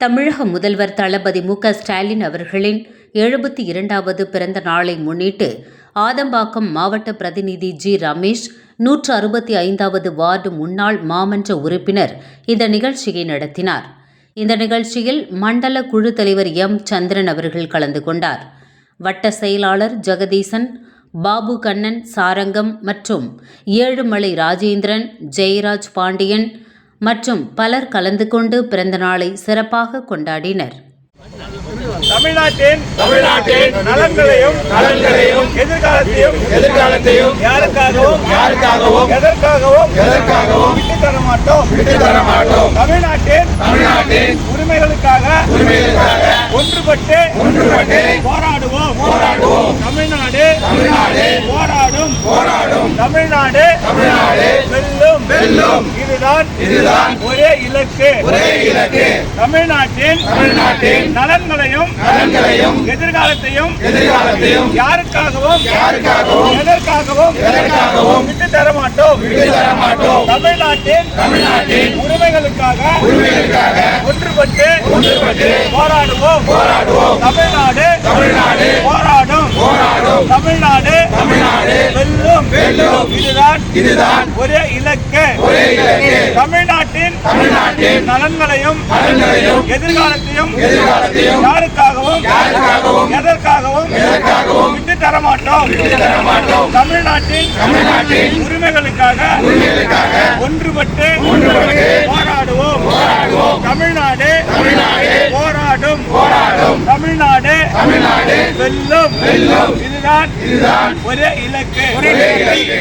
தமிழக முதல்வர் தளபதி மு ஸ்டாலின் அவர்களின் எழுபத்தி இரண்டாவது பிறந்த நாளை முன்னிட்டு ஆதம்பாக்கம் மாவட்ட பிரதிநிதி ஜி ரமேஷ் நூற்று அறுபத்தி ஐந்தாவது வார்டு முன்னாள் மாமன்ற உறுப்பினர் இந்த நிகழ்ச்சியை நடத்தினார். இந்த நிகழ்ச்சியில் மண்டல குழு தலைவர் எம் சந்திரன் அவர்கள் கலந்து கொண்டார். வட்ட செயலாளர் ஜெகதீசன் பாபு கண்ணன் சாரங்கம் மற்றும் ஏழுமலை ராஜேந்திரன் ஜெயராஜ் பாண்டியன் மற்றும் பலர் கலந்து கொண்டு பிறந்த நாளை சிறப்பாக கொண்டாடினர். தமிழ்நாட்டின் தமிழ்நாட்டின் நலன்களையும் நலன்களையும் எதிர்காலத்தையும் எதிர்காலத்தையும் யாருக்காகவும் யாருக்காகவும் எதற்காகவும் எதற்காகவும் விட்டு தர மாட்டோம் விட்டு தர மாட்டோம் தமிழ்நாட்டின் தமிழ்நாட்டின் உரிமைகளுக்காக உரிமைகளுக்காக ஒன்றுபட்டு ஒன்றுபட்டு போராடுவோம் போராடுவோம். தமிழ்நாடு தமிழ்நாடு போராடும் போராடும் தமிழ்நாடு தமிழ்நாடு வெல்லும். இதுதான் இதுதான் ஒரே இலக்கு. ஒரே இலக்கு. தமிழ்நாட்டின் தமிழ்நாட்டின் நலன்களையும் நலன்களையும் எதிர்காலத்தையும் எதிர்காலத்தையும் யாருக்காகவும் யாருக்காகவும் எதற்காகவும் எதற்காகவும் விட்டு தர மாட்டோம். விட்டு தர மாட்டோம். தமிழ்நாட்டின் தமிழ்நாட்டின் உரிமைகளுக்காக உரிமைகளுக்காக ஒன்றுபட்டு ஒன்றுபட்டு போராடுவோம். போராடுவோம். தமிழ்நாடு போராடும் போராடும் தமிழ்நாடு தமிழ்நாடு வெல்லும் வெல்லும். இதுதான் இதுதான் ஒரே இலக்கு. ஒரே இலக்கு. தமிழ்நாட்டின் தமிழ்நாட்டின் நலன்களையும் நலன்களையும் எதிர்காலத்தையும் எதிர்காலத்தையும் யாருக்காகவும் யாருக்காகவும் எதற்காகவும் எதற்காகவும் விட்டு தர மாட்டோம் விட்டு தர மாட்டோம் தமிழ்நாட்டின் தமிழ்நாட்டின் உரிமைகளுக்காக உரிமைகளுக்காக ஒன்றுபட்டு ஒன்றுபட்டு போராடுவோம். போராடுவோம். தமிழ்நாடு தமிழ்நாடு போராடும். போராடும். தமிழ்நாடு தமிழ்நாடு வெல்லும். வெல்லும். இதுதான் இதுதான் ஒரே இலக்கு. ஒரே இலக்கு.